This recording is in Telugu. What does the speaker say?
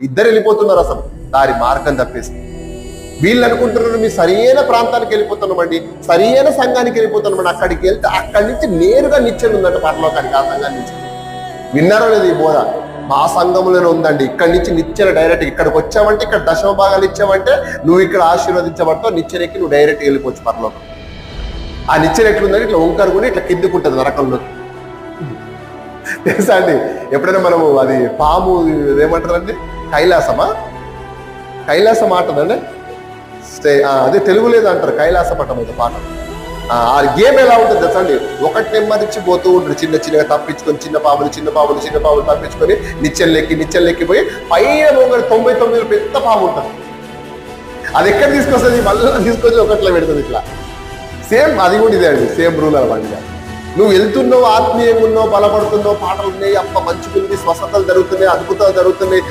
ఇద్దరు వెళ్ళిపోతున్నారు అసలు. దారి మార్గం తప్పేసి వీళ్ళు అనుకుంటున్నారు మీ సరైన ప్రాంతానికి వెళ్ళిపోతున్నామండి సరైన సంఘానికి వెళ్ళిపోతున్నామండి అక్కడికి వెళ్తే అక్కడి నుంచి నేరుగా నిచ్చెన ఉందంట పరలోకానికి ఆ సంఘాన్ని నుంచి. విన్నారో లేదు ఈ బోధ? మా సంఘంలోనే ఉందండి. ఇక్కడి నుంచి నిచ్చెన డైరెక్ట్ ఇక్కడికి వచ్చావంటే ఇక్కడ దశమ భాగాలు ఇచ్చావంటే నువ్వు ఇక్కడ ఆశీర్వదించబడతావు నిచ్చెనకి నువ్వు డైరెక్ట్ వెళ్ళిపోవచ్చు పరలోకం. ఆ నిచ్చెన ఎట్లుందని ఇట్లా వంకరు కూడా ఇట్లా కిందికుంటుంది నరకంలో తెలుసా అండి? ఎప్పుడైనా మనము అది పాము ఏమంటారండి? కైలాసమా? కైలాసం ఆటదండి స్టే అదే తెలుగు లేదు అంటారు కైలాస పట్టం అయితే పాట. ఆ గేమ్ ఎలా ఉంటుంది తెలుసండి ఒకటి నెమ్మదిచ్చి పోతూ ఉంటారు చిన్న చిన్నగా తప్పించుకొని చిన్న పాములు చిన్న పాములు చిన్న పాములు తప్పించుకొని నిచ్చెల్లెక్కి నిచ్చెనలెక్కిపోయి పైన పోగానే తొంభై తొమ్మిది పెద్ద పాము ఉంటుంది. అది ఎక్కడ తీసుకొస్తుంది? మళ్ళీ తీసుకొచ్చి ఒకట్లో పెడుతుంది ఇట్లా. సేమ్ అది కూడా ఇదే అండి సేమ్ రూల్ అనమాట నువ్వు వెళ్తున్నావు ఆత్మీయంగా ఉన్నావు బలపడుతున్నావు పాటలు ఉన్నాయి అప్ప మంచిగుంది స్వస్థతలు జరుగుతున్నాయి అద్భుతాలు జరుగుతున్నాయి.